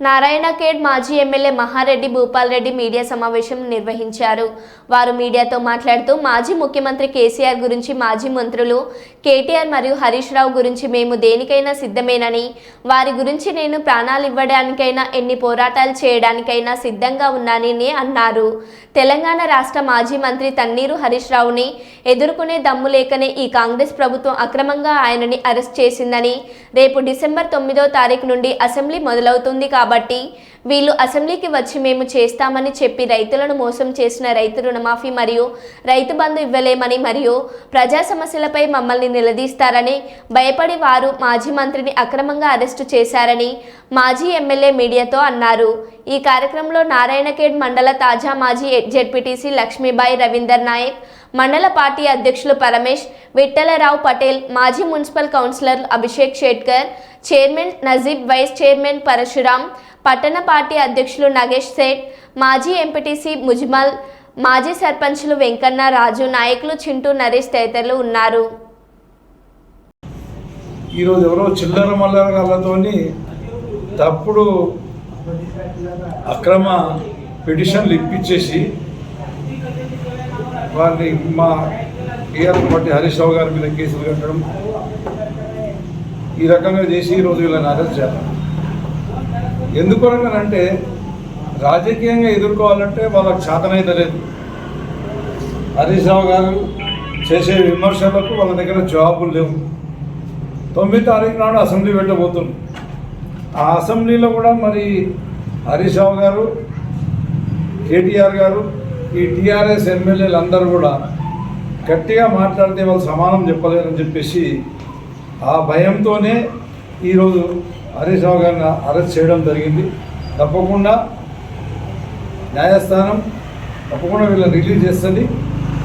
నారాయణఖేడ్ మాజీ MLA Mahareddy Bhupal Reddy media సమావేశం నిర్వహించారు. వారు మీడియాతో మాట్లాడుతూ మాజీ ముఖ్యమంత్రి కేసీఆర్ గురించి మాజీ మంత్రులు కేటీఆర్ మరియు హరీష్ రావు గురించి మేము దేనికైనా సిద్ధమేనని వారి గురించి నేను ప్రాణాలు ఇవ్వడానికైనా ఎన్ని పోరాటాలు చేయడానికైనా సిద్ధంగా ఉన్నానని అన్నారు. తెలంగాణ రాష్ట్ర మాజీ మంత్రి తన్నీరు హరీష్ రావుని ఎదుర్కొనే దమ్ము లేకనే ఈ కాంగ్రెస్ ప్రభుత్వం అక్రమంగా ఆయనని అరెస్ట్ చేసిందని రేపు డిసెంబర్ తొమ్మిదో తారీఖు నుండి అసెంబ్లీ మొదలవుతుంది కాబట్టి काबट्टी వీళ్ళు అసెంబ్లీకి వచ్చి మేము చేస్తామని చెప్పి రైతులను మోసం చేసిన రైతు రుణమాఫీ మరియు రైతు బంధు ఇవ్వలేమని మరియు ప్రజా సమస్యలపై మమ్మల్ని నిలదీస్తారని భయపడి వారు మాజీ మంత్రిని అక్రమంగా అరెస్టు చేశారని మాజీ ఎమ్మెల్యే మీడియాతో అన్నారు. ఈ కార్యక్రమంలో నారాయణఖేడ్ మండల తాజా మాజీ జెడ్పీటీసీ లక్ష్మీబాయి రవీందర్ నాయక్ మండల పార్టీ అధ్యక్షులు పరమేష్ విఠలరావు పటేల్ మాజీ municipal councillor Abhishek Shetkar chairman Najeeb vice chairman Parashuram పట్టణ పార్టీ అధ్యక్షులు నగేష్ సేట్ మాజీ ఎంపీటీసీ ముజ్మల్ మాజీ సర్పంచ్లు వెంకన్న రాజు నాయకులు చింటూ నరేష్ తదితరులు ఉన్నారు. ఈరోజు ఎవరో చిల్లర మల్లరగాళ్ళతోని తప్పుడు అక్రమ పిటిషన్లు ఇప్పించేసి వారిని మా టీఆర్ పార్టీ హరీష్ రావు గారి మీద కేసులు కట్టడం ఈ రకంగా చేసి ఈరోజు వీళ్ళని అరెస్ట్ చేయాలి ఎందుకనగానంటే రాజకీయంగా ఎదుర్కోవాలంటే వాళ్ళకి చేతనైతే లేదు. హరీష్ రావు గారు చేసే విమర్శలకు వాళ్ళ దగ్గర జవాబులు లేవు. తొమ్మిది తారీఖు నాడు అసెంబ్లీ పెట్టబోతుంది. ఆ అసెంబ్లీలో కూడా మరి హరీష్ రావు గారు కేటీఆర్ గారు ఈ టీఆర్ఎస్ ఎమ్మెల్యేలు అందరూ కూడా గట్టిగా మాట్లాడితే వాళ్ళు సమానం చెప్పలేరని చెప్పేసి ఆ భయంతోనే ఈరోజు హరీష్ రావు గారిని అరెస్ట్ చేయడం జరిగింది. తప్పకుండా న్యాయస్థానం తప్పకుండా వీళ్ళని రిలీజ్ చేస్తుంది.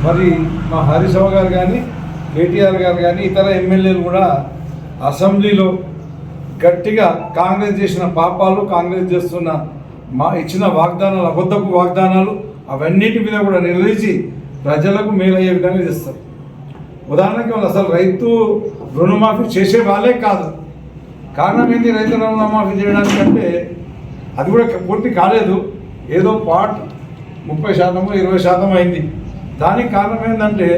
మరి మా హరీష్ రావు గారు కానీ కేటీఆర్ గారు కానీ ఇతర ఎమ్మెల్యేలు కూడా అసెంబ్లీలో గట్టిగా కాంగ్రెస్ చేసిన పాపాలు కాంగ్రెస్ చేస్తున్న మా ఇచ్చిన వాగ్దానాలు అబద్ధపు వాగ్దానాలు అవన్నిటి మీద కూడా నిర్వహించి ప్రజలకు మేలయ్యే విధంగా చేస్తారు. ఉదాహరణకి వాళ్ళు అసలు రైతు రుణమాఫీ చేసే వాళ్ళే కాదు. కారణం ఏంటి? రైతు రుణమాఫీ చేయడానికంటే అది కూడా పూర్తి కాలేదు. ఏదో పార్ట్ ముప్పై శాతము ఇరవై శాతం అయింది. దానికి కారణం ఏంటంటే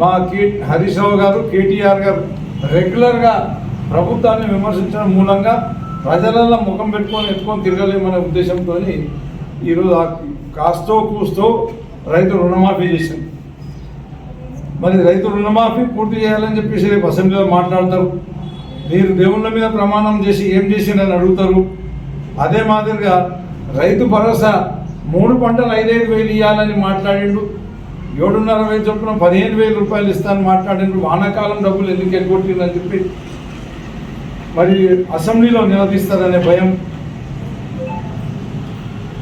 మా కే హరీష్ రావు గారు కేటీఆర్ గారు రెగ్యులర్గా ప్రభుత్వాన్ని విమర్శించడం మూలంగా ప్రజలలో ముఖం పెట్టుకొని ఎత్తుకొని తిరగలేమనే ఉద్దేశంతో ఈరోజు కాస్తో కూస్తో రైతు రుణమాఫీ చేసింది. మరి రైతు రుణమాఫీ పూర్తి చేయాలని చెప్పేసి రేపు అసెంబ్లీలో మాట్లాడతారు. మీరు దేవుళ్ళ మీద ప్రమాణం చేసి ఏం చేసిందని అడుగుతారు. అదే మాదిరిగా రైతు భరోసా మూడు పంటలు ఐదైదు వేలు ఇవ్వాలని మాట్లాడిండు. ఏడున్నర వేలు చొప్పున పదిహేను వేల రూపాయలు ఇస్తానని మాట్లాడిండు. వానాకాలం డబ్బులు ఎందుకు ఎగ్గొట్టిందని చెప్పి. మరి అసెంబ్లీలో నిలదీస్తారనే భయం.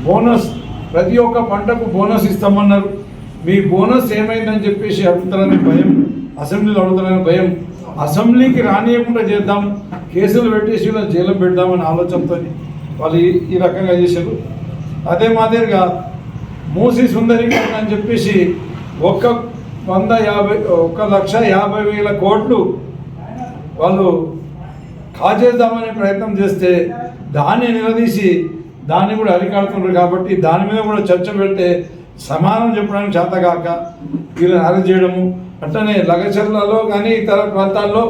బోనస్ ప్రతి ఒక్క పంటకు బోనస్ ఇస్తామన్నారు. మీ బోనస్ ఏమైందని చెప్పేసి అడుగుతారనే భయం. అసెంబ్లీలో అడుగుతారని భయం. అసెంబ్లీకి రానియకుండా చేద్దాం కేసులు పెట్టేసి జైలు పెడదామని ఆలోచనతో వాళ్ళు ఈ- ఈ రకంగా చేశారు. అదే మాదిరిగా మూసి సుందరీకరణ అని చెప్పేసి ఒక్క వంద యాభై ఒక్క లక్ష యాభై వేల కోట్లు వాళ్ళు కాజేద్దామనే ప్రయత్నం చేస్తే దాన్ని నిలదీసి దాన్ని కూడా అరికాడుతున్నారు కాబట్టి దాని మీద కూడా చర్చ పెడితే సమానం చెప్పడానికి చేతగాక వీళ్ళని అరెస్ట్ చేయడము అట్లనే లగచర్లలో కానీ ఇతర ప్రాంతాల్లో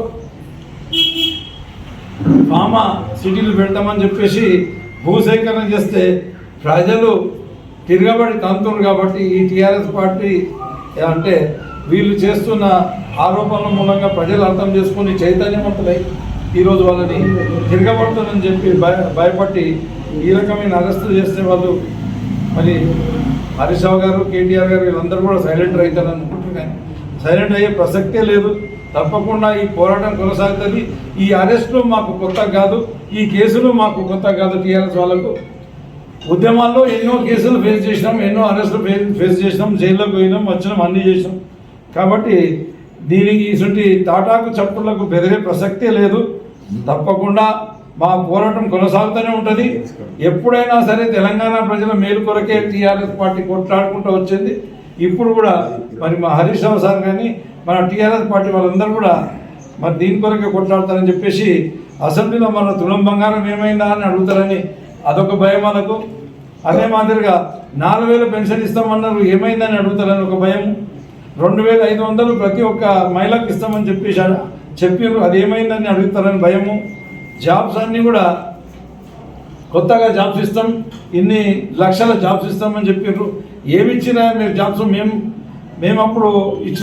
ఫామా సిటీలు పెడతామని చెప్పేసి భూసేకరణ చేస్తే ప్రజలు తిరగబడి తంతున్నారు కాబట్టి ఈ టీఆర్ఎస్ పార్టీ అంటే వీళ్ళు చేస్తున్న ఆరోపణల మూలంగా ప్రజలు అర్థం చేసుకుని చైతన్యవంతులై ఈరోజు వాళ్ళని తిరగబడుతుందని చెప్పి భయ భయపట్టి ఈ రకమైన అరెస్టులు చేస్తే వాళ్ళు మరి హరీష్ రావు గారు కేటీఆర్ గారు వీళ్ళందరూ కూడా సైలెంట్ అవుతారని అనుకుంటున్నాను సైలెంట్ అయ్యే ప్రసక్తే లేదు. తప్పకుండా ఈ పోరాటం కొనసాగుతుంది. ఈ అరెస్టులు మాకు కొత్త కాదు ఈ కేసులు మాకు కొత్త కాదు టీఆర్ఎస్ వాళ్ళకు. ఉద్యమాల్లో ఎన్నో కేసులు ఫేస్ చేసినాం ఎన్నో అరెస్టులు ఫేస్ ఫేస్ చేసినాం జైల్లోకి పోయినాం వచ్చినాం అన్నీ చేసినాం. కాబట్టి దీనికి ఇటువంటి తాటాకు చప్పుళ్ళకు బెదిరే ప్రసక్తే లేదు. తప్పకుండా మా పోరాటం కొనసాగుతూనే ఉంటుంది. ఎప్పుడైనా సరే తెలంగాణ ప్రజల మేలు కొరకే టీఆర్ఎస్ పార్టీ కొట్లాడుకుంటూ వచ్చింది. ఇప్పుడు కూడా మరి మా హరీష్ రావు సార్ కానీ మన టీఆర్ఎస్ పార్టీ వాళ్ళందరూ కూడా మరి దీని కొరకే కొట్లాడతారని చెప్పేసి అసెంబ్లీలో మన తులం బంగారం ఏమైందా అని అడుగుతారని అదొక భయం వాళ్ళకు. అదే మాదిరిగా నాలుగు వేలు పెన్షన్ ఇస్తామన్నారు ఏమైందని అడుగుతారని ఒక భయం. రెండు వేల ఐదు వందలు ప్రతి ఒక్క మహిళకు ఇస్తామని చెప్పేసి చెప్పారు అది ఏమైందని అడుగుతారని భయము. జాబ్స్ అన్నీ కూడా కొత్తగా జాబ్స్ ఇస్తాం. ఇన్ని లక్షల జాబ్స్ ఇస్తామని చెప్పారు ఏమి ఇచ్చినా మీరు జాబ్స్ మేము మేము అప్పుడు ఇచ్చి